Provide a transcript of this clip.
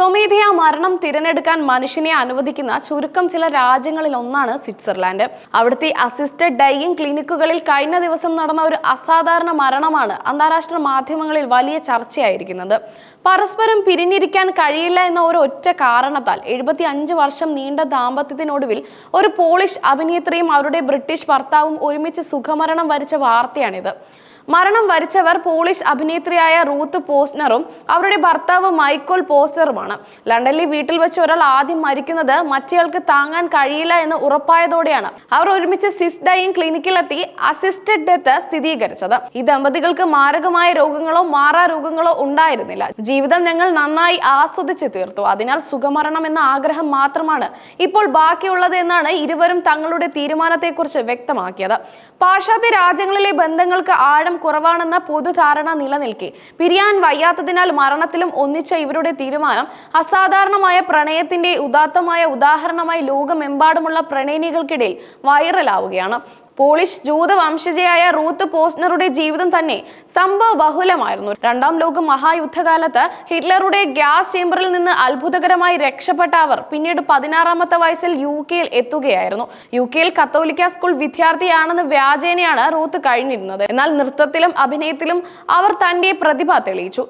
സ്വമേധയാ മരണം തിരഞ്ഞെടുക്കാൻ മനുഷ്യനെ അനുവദിക്കുന്ന ചുരുക്കം ചില രാജ്യങ്ങളിൽ ഒന്നാണ് സ്വിറ്റ്സർലാൻഡ്. അവിടുത്തെ അസിസ്റ്റഡ് ഡൈയിങ് ക്ലിനിക്കുകളിൽ കഴിഞ്ഞ ദിവസം നടന്ന ഒരു അസാധാരണ മരണമാണ് അന്താരാഷ്ട്ര മാധ്യമങ്ങളിൽ വലിയ ചർച്ചയായിരിക്കുന്നത്. പരസ്പരം പിരിഞ്ഞിരിക്കാൻ കഴിയില്ല എന്ന ഒരു ഒറ്റ കാരണത്താൽ എഴുപത്തി അഞ്ച് വർഷം നീണ്ട ദാമ്പത്യത്തിനൊടുവിൽ ഒരു പോളിഷ് അഭിനേത്രിയും അവരുടെ ബ്രിട്ടീഷ് ഭർത്താവും ഒരുമിച്ച് സുഖമരണം വരിച്ച വാർത്തയാണിത്. മരണം വരിച്ചവർ പോളിഷ് അഭിനേത്രിയായ റൂത്ത് പോസ്നറും അവരുടെ ഭർത്താവ് മൈക്കോൾ പോസ്നറുമാണ്. ലണ്ടനിലെ വീട്ടിൽ വെച്ച് ഒരാൾ ആദ്യം മരിക്കുന്നത് മറ്റേയാൾക്ക് താങ്ങാൻ കഴിയില്ല എന്ന് ഉറപ്പായതോടെയാണ് അവർ ഒരുമിച്ച് സിസ് ഡൈയിങ് ക്ലിനിക്കിലെത്തി അസിസ്റ്റഡ് ഡെത്ത് സ്ഥിരീകരിച്ചത്. ഈ ദമ്പതികൾക്ക് മാരകമായ രോഗങ്ങളോ മാറാ രോഗങ്ങളോ ഉണ്ടായിരുന്നില്ല. ജീവിതം ഞങ്ങൾ നന്നായി ആസ്വദിച്ചു തീർത്തു. അതിനാൽ സുഖമരണം എന്ന ആഗ്രഹം മാത്രമാണ് ഇപ്പോൾ ബാക്കിയുള്ളത് എന്നാണ് ഇരുവരും തങ്ങളുടെ തീരുമാനത്തെക്കുറിച്ച് വ്യക്തമാക്കിയത്. പാശ്ചാത്യ രാജ്യങ്ങളിലെ ബന്ധങ്ങൾക്ക് ആഴം കുറവാണെന്ന പൊതുധാരണ നിലനിൽക്കെ. പിരിയാൻ വയ്യാത്തതിനാൽ മരണത്തിലും ഒന്നിച്ച ഇവരുടെ തീരുമാനം അസാധാരണമായ പ്രണയത്തിന്റെ ഉദാത്തമായ ഉദാഹരണമായി ലോകമെമ്പാടുമുള്ള പ്രണയിനികൾക്കിടയിൽ വൈറലാവുകയാണ്. പോളിഷ് ജൂത വംശജയായ റൂത്ത് പോസ്നറുടെ ജീവിതം തന്നെ സംഭവ ബഹുലമായിരുന്നു രണ്ടാം ലോക മഹായുദ്ധകാലത്ത് ഹിറ്റ്ലറുടെ ഗ്യാസ് ചേംബറിൽ നിന്ന് അത്ഭുതകരമായി രക്ഷപ്പെട്ട അവർ പിന്നീട് പതിനാറാമത്തെ വയസ്സിൽ യു കെയിൽ എത്തുകയായിരുന്നു. യു കെയിൽ കത്തോലിക്ക സ്കൂൾ വിദ്യാർത്ഥിയാണെന്ന് വ്യാജേനയാണ് റൂത്ത് കഴിഞ്ഞിരുന്നത്. എന്നാൽ നൃത്തത്തിലും അഭിനയത്തിലും അവർ തന്റെ പ്രതിഭ തെളിയിച്ചു.